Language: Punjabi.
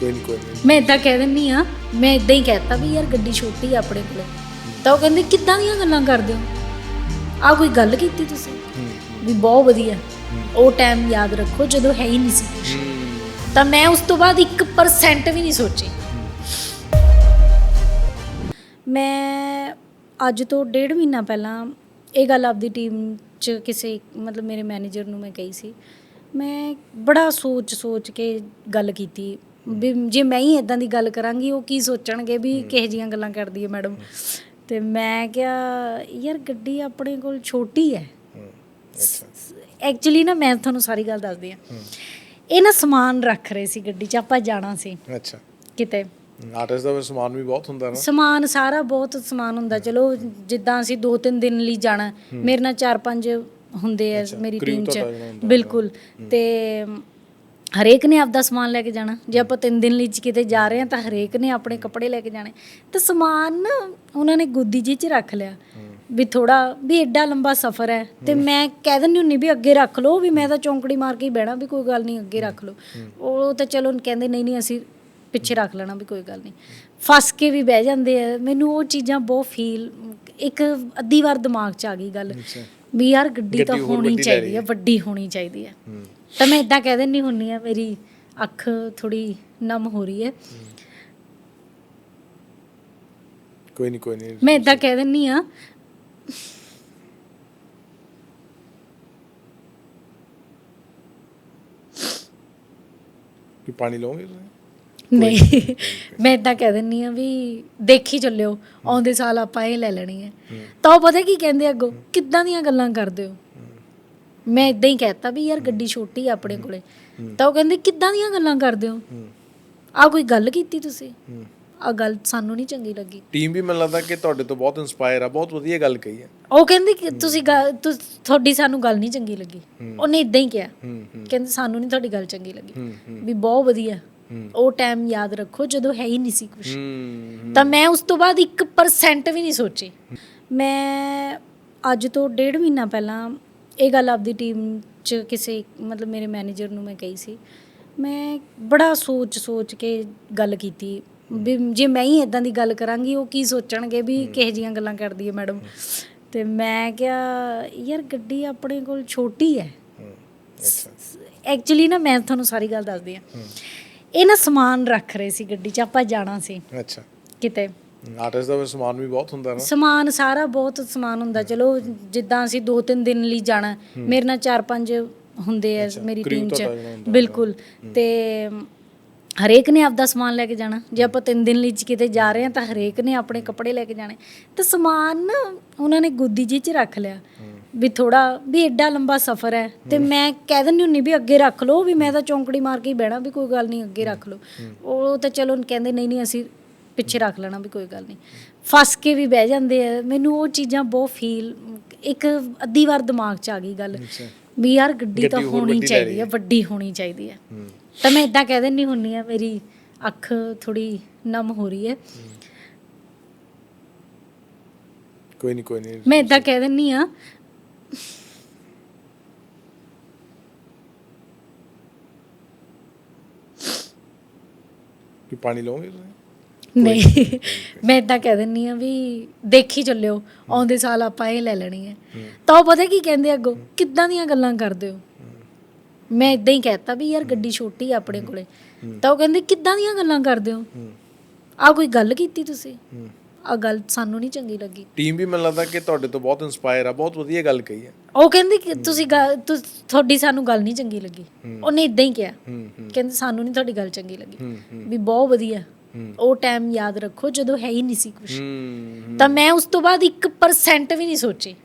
ਕੋਈ ਨਹੀਂ ਕੋਈ ਨਹੀਂ ਮੈਂ ਇਦਾਂ ਕਹਿ ਦਿੰਨੀ ਆ ਮੈਂ ਇਦਾਂ ਹੀ ਕਹਿਤਾ ਵੀ ਯਾਰ ਗੱਡੀ ਛੋਟੀ ਆ ਆਪਣੇ ਕੋਲੇ। ਤਾਂ ਉਹ ਕਹਿੰਦੇ ਕਿੱਦਾਂ ਦੀਆਂ ਗੱਲਾਂ ਕਰਦੇ ਹੋ? ਆ ਕੋਈ ਗੱਲ ਕੀਤੀ ਤੁਸੀਂ? ਵੀ ਬਹੁਤ ਵਧੀਆ। ਉਹ ਟਾਈਮ ਯਾਦ ਰੱਖੋ ਜਦੋਂ ਹੈ ਹੀ ਨਹੀਂ ਸੀ। ਤਾਂ ਮੈਂ ਉਸ ਤੋਂ ਬਾਅਦ 1% ਵੀ ਨਹੀਂ ਸੋਚੀ। ਮੈਂ ਅੱਜ ਤੋਂ ਡੇਢ ਮਹੀਨਾ ਪਹਿਲਾਂ ਇਹ ਗੱਲ ਆਪਦੀ ਟੀਮ 'ਚ ਕਿਸੇ ਮਤਲਬ ਮੇਰੇ ਮੈਨੇਜਰ ਨੂੰ ਮੈਂ ਕਹੀ ਸੀ। ਮੈਂ ਬੜਾ ਸੋਚ ਸੋਚ ਕੇ ਗੱਲ ਕੀਤੀ। ਵੀ ਜੇ ਮੈਂ ਹੀ ਇਦਾਂ ਦੀ ਗੱਲ ਕਰਾਂਗੀ ਉਹ ਕੀ ਸੋਚਣਗੇ ਵੀ ਕਿਹੋ ਜੀਆਂ ਗੱਲਾਂ ਕਰਦੀ ਹੈ ਮੈਡਮ। ਤੇ ਮੈਂ ਕਿਹਾ ਯਾਰ ਗੱਡੀ ਆਪਣੇ ਕੋਲ ਛੋਟੀ ਹੈ। ਐਕਚੁਅਲੀ ਨਾ ਮੈਂ ਤੁਹਾਨੂੰ ਸਾਰੀ ਗੱਲ ਦੱਸਦੀ ਆ ਇਹ ਨਾ ਸਮਾਨ ਰੱਖ ਰਹੇ ਸੀ ਗੱਡੀ 'ਚ ਆਪਾਂ ਜਾਣਾ ਸੀ। ਅੱਛਾ। ਕਿਤੇ। ਆਰਟਿਸਟ ਦਾ ਸਮਾਨ ਵੀ ਬਹੁਤ ਹੁੰਦਾ ਨਾ। ਸਮਾਨ ਸਾਰਾ ਬਹੁਤ ਸਮਾਨ ਹੁੰਦਾ। ਚਲੋ ਜਿੱਦਾਂ ਅਸੀਂ 2-3 ਦਿਨ ਲਈ ਜਾਣਾ ਮੇਰੇ ਨਾਲ 4-5 ਹੁੰਦੇ ਆ ਮੇਰੀ ਟੀਮ 'ਚ। ਬਿਲਕੁਲ। ਤੇ ਹਰੇਕ ਨੇ ਆਪਦਾ ਸਮਾਨ ਲੈ ਕੇ ਜਾਣਾ। ਜੇ ਆਪਾਂ 3 ਦਿਨ ਲਈ ਕਿਤੇ ਜਾ ਰਹੇ ਹਾਂ ਤਾਂ ਹਰੇਕ ਨੇ ਆਪਣੇ ਕੱਪੜੇ ਲੈ ਕੇ ਜਾਣੇ। ਤੇ ਸਮਾਨ ਨਾ ਉਹਨਾਂ ਨੇ ਗੋਦੀ ਜੀ 'ਚ ਰੱਖ ਲਿਆ। ਵੀ ਥੋੜਾ ਵੀ ਐਡਾ ਲੰਬਾ ਸਫ਼ਰ ਹੈ। ਤੇ ਮੈਂ ਕਹਿ ਦਿੰਦੀ ਹੁੰਨੀ ਵੀ ਅੱਗੇ ਰੱਖ ਲਓ ਵੀ ਮੈਂ ਤਾਂ ਚੌਂਕੜੀ ਮਾਰ ਕੇ ਹੀ ਬਹਿਣਾ ਵੀ ਕੋਈ ਗੱਲ ਨਹੀਂ ਅੱਗੇ ਰੱਖ ਲਓ। ਉਹ ਤਾਂ ਚਲੋ ਕਹਿੰਦੇ ਨਹੀਂ ਨਹੀਂ ਅਸੀਂ ਪਿੱਛੇ ਰੱਖ ਲੈਣਾ ਵੀ ਕੋਈ ਗੱਲ ਨਹੀਂ। ਫਸ ਕੇ ਵੀ ਬਹਿ ਜਾਂਦੇ ਆ। ਮੈਨੂੰ ਉਹ ਚੀਜ਼ਾਂ ਬਹੁਤ ਫੀਲ ਇੱਕ ਅੱਧੀ ਵਾਰ ਦਿਮਾਗ 'ਚ ਆ ਗਈ ਗੱਲ। ਵੀ ਯਾਰ ਗੱਡੀ ਤਾਂ ਹੋਣੀ ਚਾਹੀਦੀ ਹੈ। ਵੱਡੀ ਹੋਣੀ ਚਾਹੀਦੀ ਹੈ ਹੂੰ। ਤਾਂ ਮੈਂ ਇਦਾਂ ਕਹਿ ਦਿੰਨੀ ਹੁੰਨੀ ਆ ਮੇਰੀ ਅੱਖ ਥੋੜੀ ਨਮ ਹੋ ਰਹੀ ਹੈ। ਕੋਈ ਨਹੀਂ ਕੋਈ ਨਹੀਂ ਮੈਂ ਇਦਾਂ ਕਹਿ ਦਿੰਨੀ ਆ ਕਿ ਪਾਣੀ ਲਓਗੇ ਤੁਸੀਂ? ਨਹੀਂ। ਮੈਂ ਇਦਾਂ ਕਹਿ ਦਿੰਨੀ ਆ ਵੀ ਦੇਖੀ ਚੱਲਿਓ ਆਉਂਦੇ ਸਾਲ ਆਪਾਂ ਇਹ ਲੈ ਲੈਣੀ ਹੈ। ਤਾਂ ਉਹ ਪਤਾ ਕੀ ਕਹਿੰਦੇ ਅੱਗੋਂ? ਕਿੱਦਾਂ ਦੀਆਂ ਗੱਲਾਂ ਕਰਦੇ ਹੋ? ਮੈਂ ਇਦਾਂ ਹੀ ਕਹਿਤਾ ਵੀ ਯਾਰ ਗੱਡੀ ਛੋਟੀ ਆ ਆਪਣੇ ਕੋਲੇ। ਤਾਂ ਉਹ ਕਹਿੰਦੇ ਕਿੱਦਾਂ ਦੀਆਂ ਗੱਲਾਂ ਕਰਦੇ ਹੋ? ਆ ਕੋਈ ਗੱਲ ਕੀਤੀ ਤੁਸੀਂ? ਆ ਗੱਲ ਸਾਨੂੰ ਨਹੀਂ ਚੰਗੀ ਲੱਗੀ। ਟੀਮ ਵੀ ਮੈਨੂੰ ਲੱਗਦਾ ਕਿ ਤੁਹਾਡੇ ਤੋਂ ਬਹੁਤ ਇਨਸਪਾਇਰ ਆ ਬਹੁਤ ਵਧੀਆ ਗੱਲ ਕਹੀ ਹੈ ਉਹ ਕਹਿੰਦੇ ਕਿ ਤੁਸੀਂ ਤੁਹਾਡੀ ਸਾਨੂੰ ਗੱਲ ਨਹੀਂ ਚੰਗੀ ਲੱਗੀ। ਉਹਨੇ ਇਦਾਂ ਹੀ ਕਿਹਾ। ਕਹਿੰਦੇ ਸਾਨੂੰ ਨਹੀਂ ਤੁਹਾਡੀ ਗੱਲ ਚੰਗੀ ਲੱਗੀ। ਵੀ ਬਹੁਤ ਵਧੀਆ। ਉਹ ਟਾਈਮ ਯਾਦ ਰੱਖੋ ਜਦੋਂ ਹੈ ਹੀ ਨਹੀਂ ਸੀ ਕੁਝ ਤਾਂ ਮੈਂ ਉਸ ਤੋਂ ਬਾਅਦ 1% ਵੀ ਨਹੀਂ ਸੋਚੀ। ਮੈਂ ਅੱਜ ਤੋਂ ਡੇਢ ਮਹੀਨਾ ਪਹਿਲਾਂ ਇਹ ਗੱਲ ਆਪਦੀ ਟੀਮ 'ਚ ਕਿਸੇ ਮਤਲਬ ਮੇਰੇ ਮੈਨੇਜਰ ਨੂੰ ਮੈਂ ਕਹੀ ਸੀ। ਮੈਂ ਬੜਾ ਸੋਚ ਸੋਚ ਕੇ ਗੱਲ ਕੀਤੀ। ਵੀ ਜੇ ਮੈਂ ਹੀ ਇਦਾਂ ਦੀ ਗੱਲ ਕਰਾਂਗੀ ਉਹ ਕੀ ਸੋਚਣਗੇ ਵੀ ਕਿਹੋ ਜੀਆਂ ਗੱਲਾਂ ਕਰਦੀ ਹੈ ਮੈਡਮ। ਤੇ ਮੈਂ ਕਿਹਾ ਯਾਰ ਗੱਡੀ ਆਪਣੇ ਕੋਲ ਛੋਟੀ ਹੈ। ਐਕਚੁਅਲੀ ਨਾ ਮੈਂ ਤੁਹਾਨੂੰ ਸਾਰੀ ਗੱਲ ਦੱਸਦੀ ਆ ਇਹ ਨਾ ਸਮਾਨ ਰੱਖ ਰਹੇ ਸੀ ਗੱਡੀ 'ਚ ਆਪਾਂ ਜਾਣਾ ਸੀ। ਅੱਛਾ। ਕਿਤੇ। ਆਰਟਿਸਟ ਦਾ ਸਮਾਨ ਵੀ ਬਹੁਤ ਹੁੰਦਾ ਨਾ। ਸਮਾਨ ਸਾਰਾ ਬਹੁਤ ਸਮਾਨ ਹੁੰਦਾ। ਚਲੋ ਜਿੱਦਾਂ ਅਸੀਂ 2-3 ਦਿਨ ਲਈ ਜਾਣਾ ਮੇਰੇ ਨਾਲ 4-5 ਹੁੰਦੇ ਆ ਮੇਰੀ ਟੀਮ 'ਚ। ਬਿਲਕੁਲ। ਤੇ ਹਰੇਕ ਨੇ ਆਪਦਾ ਸਮਾਨ ਲੈ ਕੇ ਜਾਣਾ। ਜੇ ਆਪਾਂ 3 ਦਿਨ ਲਈ ਕਿਤੇ ਜਾ ਰਹੇ ਹਾਂ ਤਾਂ ਹਰੇਕ ਨੇ ਆਪਣੇ ਕੱਪੜੇ ਲੈ ਕੇ ਜਾਣੇ। ਤੇ ਸਮਾਨ ਨਾ ਉਹਨਾਂ ਨੇ ਗੋਦੀ ਜੀ 'ਚ ਰੱਖ ਲਿਆ। ਵੀ ਥੋੜਾ ਵੀ ਐਡਾ ਲੰਬਾ ਸਫ਼ਰ ਹੈ ਤੇ ਮੈਂ ਕਹਿ ਦਿੰਦੀ ਹੁੰਨੀ ਵੀ ਅੱਗੇ ਰੱਖ ਲਓ ਵੀ ਮੈਂ ਤਾਂ ਚੌਂਕੜੀ ਮਾਰ ਕੇ ਹੀ ਬਹਿਣਾ ਵੀ ਕੋਈ ਗੱਲ ਨਹੀਂ ਅੱਗੇ ਰੱਖ ਲਓ। ਉਹ ਤਾਂ ਚਲੋ ਕਹਿੰਦੇ ਨਹੀਂ ਨਹੀਂ ਅਸੀਂ ਪਿੱਛੇ ਰੱਖ ਲੈਣਾ ਵੀ ਕੋਈ ਗੱਲ ਨਹੀਂ। ਫਸ ਕੇ ਵੀ ਬਹਿ ਜਾਂਦੇ ਆ। ਮੈਨੂੰ ਉਹ ਚੀਜ਼ਾਂ ਬਹੁਤ ਫੀਲ ਇੱਕ ਅੱਧੀ ਵਾਰ ਦਿਮਾਗ 'ਚ ਆ ਗਈ ਗੱਲ ਵੀ ਯਾਰ ਗੱਡੀ ਤਾਂ ਹੋਣੀ ਚਾਹੀਦੀ ਹੈ। ਵੱਡੀ ਹੋਣੀ ਚਾਹੀਦੀ ਹੈ ਹੂੰ। ਤਾਂ ਮੈਂ ਇਦਾਂ ਕਹਿ ਦਿੰਨੀ ਹੁੰਨੀ ਆ ਮੇਰੀ ਅੱਖ ਥੋੜੀ ਨਮ ਹੋ ਰਹੀ ਹੈ। ਕੋਈ ਨਹੀਂ ਕੋਈ ਨਹੀਂ ਮੈਂ ਇਦਾਂ ਕਹਿ ਦਿੰਨੀ ਆ ਕਿ ਪਾਣੀ ਲਓਗੇ ਤੁਸੀਂ? ਨਹੀਂ। ਮੈਂ ਇਦਾਂ ਕਹਿ ਦਿੰਨੀ ਆ ਵੀ ਦੇਖੀ ਚੱਲਿਓ ਆਉਂਦੇ ਸਾਲ ਆਪਾਂ ਇਹ ਲੈ ਲੈਣੀ ਹੈ। ਤਾਂ ਉਹ ਪਤਾ ਕੀ ਕਹਿੰਦੇ ਅੱਗੋਂ? ਕਿੱਦਾਂ ਦੀਆਂ ਗੱਲਾਂ ਕਰਦੇ ਹੋ? ਮੈਂ ਇਦਾਂ ਹੀ ਕਹਿਤਾ ਵੀ ਯਾਰ ਗੱਡੀ ਛੋਟੀ ਆ ਆਪਣੇ ਕੋਲੇ। ਤਾਂ ਉਹ ਕਹਿੰਦੇ ਕਿੱਦਾਂ ਦੀਆਂ ਗੱਲਾਂ ਕਰਦੇ ਹੋ? ਹੂੰ। ਆ ਕੋਈ ਗੱਲ ਕੀਤੀ ਤੁਸੀਂ? ਹੂੰ। ਆ ਗੱਲ ਸਾਨੂੰ ਨਹੀਂ ਚੰਗੀ ਲੱਗੀ। ਟੀਮ ਵੀ ਮੈਨੂੰ ਲੱਗਦਾ ਕਿ ਤੁਹਾਡੇ ਤੋਂ ਬਹੁਤ ਇਨਸਪਾਇਰ ਆ ਬਹੁਤ ਵਧੀਆ ਗੱਲ ਕਹੀ ਹੈ ਉਹ ਕਹਿੰਦੇ ਕਿ ਤੁਸੀਂ ਗੱਲ- ਤੁਸ- ਤੁਹਾਡੀ ਸਾਨੂੰ ਗੱਲ ਨਹੀਂ ਚੰਗੀ ਲੱਗੀ। ਉਹਨੇ ਇਦਾਂ ਹੀ ਕਿਹਾ। ਹੂੰ ਹੂੰ। ਕਹਿੰਦੇ ਸਾਨੂੰ ਨਹੀਂ ਤੁਹਾਡੀ ਗੱਲ ਚੰਗੀ ਲੱਗੀ। ਹੂੰ ਹੂੰ। ਵੀ ਬਹੁਤ ਵਧੀਆ। ਹੂੰ। ਉਹ ਟਾਈਮ ਯਾਦ ਰੱਖੋ ਜਦੋਂ ਹੈ ਹੀ ਨਹੀਂ ਸੀ ਕੁਝ ਹੂੰ ਤਾਂ ਮੈਂ ਉਸ ਤੋਂ ਬਾਅਦ 1% ਵੀ ਨਹੀਂ ਸੋਚੀ।